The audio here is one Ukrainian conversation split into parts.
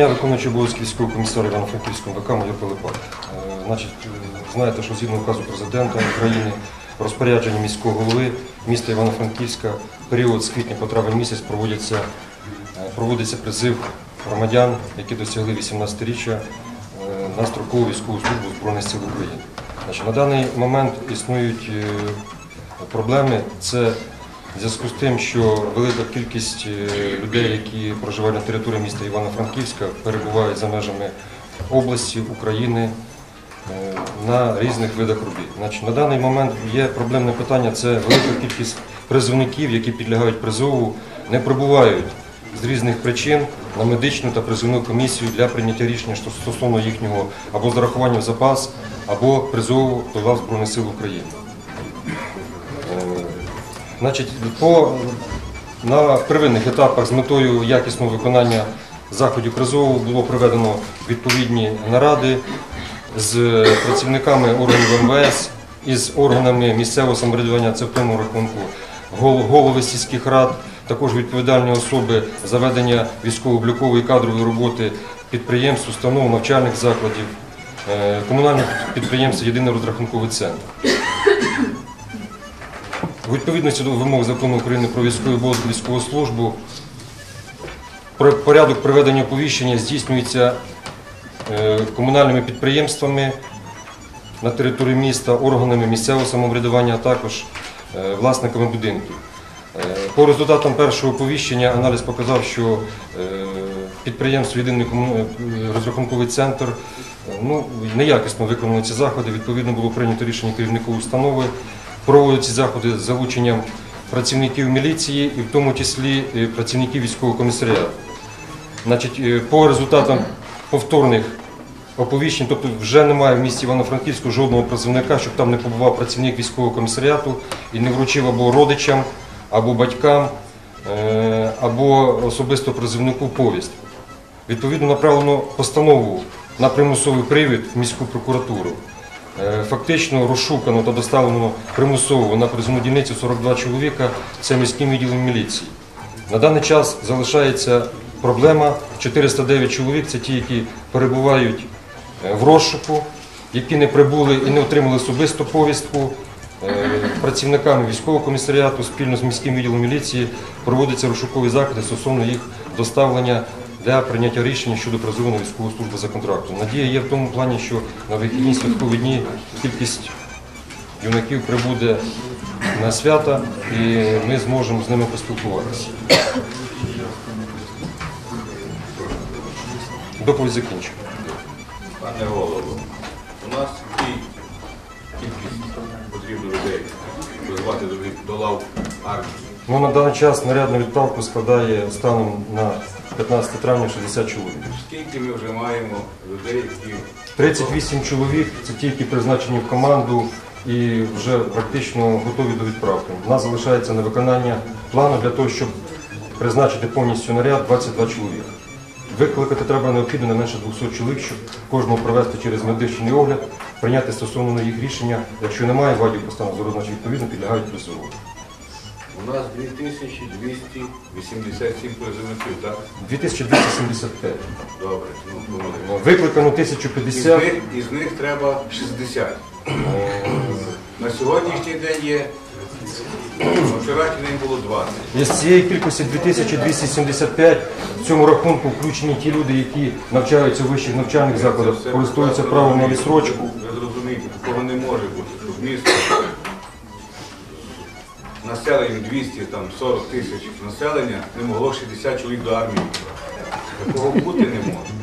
дня виконуючий обов'язки військового комісара Івано-Франківського ВК майор Пилипак. Е, Значить, е, знаєте, що згідно указу президента України, розпорядження міського голови міста Івано-Франківська, період з квітня по травень місяць проводиться, е, проводиться призив громадян, які досягли 18-річчя е, на строкову військову службу Збройних сил України. Значить, на даний момент існують проблеми. Це в зв'язку з тим, що велика кількість е, людей, які проживають на території міста Івано-Франківська, перебувають за межами області, України е, на різних видах робіт. Значить, на даний момент є проблемне питання це велика кількість призовників, які підлягають призову, не прибувають з різних причин на медичну та призовну комісію для прийняття рішення стосовно їхнього або зарахування в запас, або призову до лав Збройних сил України. Значить, по, на первинних етапах з метою якісного виконання заходів призову було проведено відповідні наради з працівниками органів МВС із органами місцевого самоврядування, це в тому рахунку голови сільських рад, також відповідальні особи за ведення військово-облікової кадрової роботи підприємств, установ, навчальних закладів, е, комунальних підприємств, єдиний розрахунковий центр. У відповідності до вимог закону України про військовий обов'язок і військову службу порядок проведення оповіщення здійснюється е, комунальними підприємствами на території міста, органами місцевого самоврядування, а також е, власниками будинків. Е, По результатам першого оповіщення аналіз показав, що підприємство Єдиний розрахунковий центр ну, неякісно виконали ці заходи. Відповідно було прийнято рішення керівнику установи проводити ці заходи з залученням працівників міліції і в тому числі е, працівників військового комісаріату. Значить, е, по результатам повторних оповіщень, тобто вже немає в місті Івано-Франківську жодного призовника, щоб там не побував працівник військового комісаріату і не вручив або родичам, або батькам, е, або особисто призовнику повістку. Відповідно направлено постанову на примусовий привід в міську прокуратуру. Е, Фактично розшукано та доставлено примусово на призовну дільницю 42 чоловіка, це міським відділом міліції. На даний час залишається проблема 409 чоловік, це ті, які перебувають е, в розшуку, які не прибули і не отримали особисту повістку. Е, Працівниками військового комісаріату спільно з міським відділом міліції проводяться розшукові заходи стосовно їх доставлення для прийняття рішення щодо призову на військову службу за контрактом. Надія є в тому плані, що на вихідні святкові дні кількість юнаків прибуде на свята і ми зможемо з ними поспілкуватися. Доповідь закінчу. Пане голово, у нас який кількість потрібно людей визвати до, лав армії. Ну, на даний час наряд на відправку складає станом на 15 травня 60 чоловік. Скільки ми вже маємо людей, які 38 чоловік це ті, які призначені в команду і вже практично готові до відправки. У нас залишається на виконання плану для того, щоб призначити повністю наряд 22 чоловіка. Викликати треба необхідно не менше 200 чоловік, щоб кожного провести через медичний огляд, прийняти стосовно їх рішення. Якщо немає вадів постанов зору, значить відповідно підлягають призову. У нас 2287 призовників, так? 2275. Добре, ну помогли. Викликано Із 1050. них, із них треба 60. На сьогоднішній день є, вчорашній день було 20. Із цієї кількості 2275 в цьому рахунку включені ті люди, які навчаються в вищих навчальних закладах, користуються правом на відсрочку. Ви зрозумієте, такого не може бути, щоб місто населенням 200, там 40 тисяч населення не могло 60 чоловік до армії. Такого бути не може.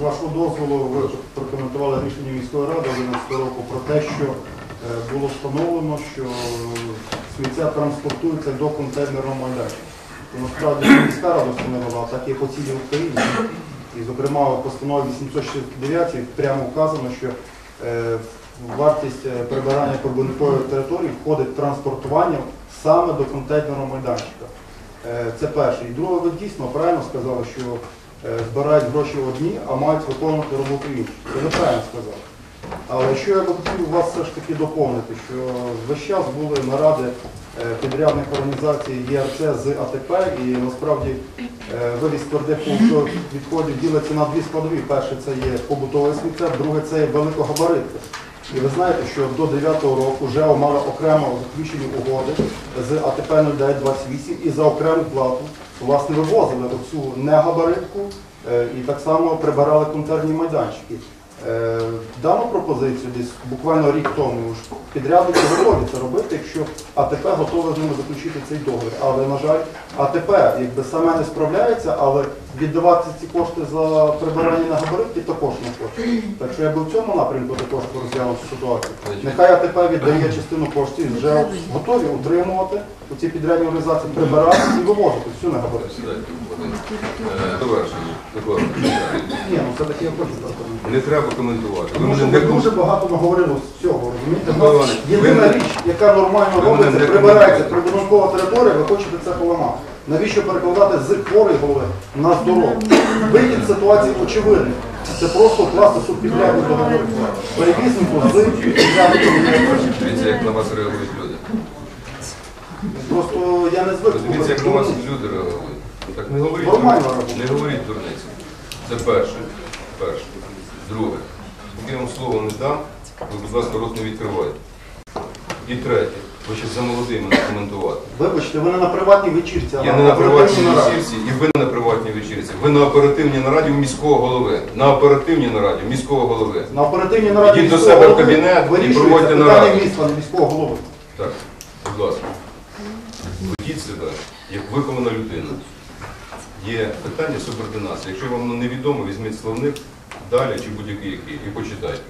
Вашого дозволу ви прокоментували рішення міської ради 11 року про те, що е, було встановлено, що сміття транспортується до контейнерного майданчика. Насправді міська рада встановила, а так і по цілій Україні. І, зокрема, в постанові 869 прямо вказано, що е, вартість е, прибирання прибудинкової території входить транспортування саме до контейнерного майданчика. Е, Це перше. І друге, ви дійсно правильно сказали, що е, збирають гроші одні, а мають виконувати роботу інші. Це ви правильно сказали. Але що я би хотів вас все ж таки доповнити, що весь час були наради е, підрядних організацій ЄРЦ з АТП, і насправді е, вивіз твердих відходів ділиться на дві складові. Перше це є побутове сміття, друге це є великогабаритне. І ви знаєте, що до 9-го року ЖЕО мали окремо заключені угоди з АТП 0928 і за окрему плату власне вивозили оцю негабаритку е, і так само прибирали контейнерні майданчики. Е, Дану пропозицію десь буквально рік тому підрядники готові це робити, якщо АТП готове з ними заключити цей договір. Але, на жаль, АТП якби саме не справляється, але віддавати ці кошти за прибирання на габаритки також не хоче. Так що я би в цьому напрямку також розглянув цю ситуацію. Нехай АТП віддає частину коштів, вже готові утримувати ці підрядні організації, прибирати і вивозити всю на габаритки. Е. Такого. Ні, ну все-таки я хочу так. Не треба коментувати. Ви Тому мене що не ми ком- дуже багато наговорили з всього, розумієте? Єдина річ, яка нормально робиться, прибирається прибудинкова територія, ви хочете це поламати. Навіщо перекладати з хворої голови на здорову? Вихід ситуації очевидний. Це просто класти субпідрядні договори. Перевізнику з підрядником. Дивіться, як на вас реагують люди. Просто я не звик. Дивіться, як на вас люди реагують. Так не говоріть, Нормально дурниці. не говоріть дурниці. Це перше. Перше. Друге. Поки я вам слово не дам, ви, будь ласка, рот не відкривайте. І третє. Ви ще за молодий мене коментувати. Вибачте, ви не на приватній вечірці, а Я не на приватній оперативній нараді. вечірці, і ви не на приватній вечірці. Ви на оперативній нараді у міського голови. На оперативній нараді у міського голови. На оперативній нараді Ідіть до міського себе в голови кабінет і вирішується проводьте питання нараду. міста, міського голови. Так, будь ласка. Ведіть себе як вихована людина. Є питання субординації. Якщо вам воно невідомо, візьміть словник далі чи будь-який який і почитайте.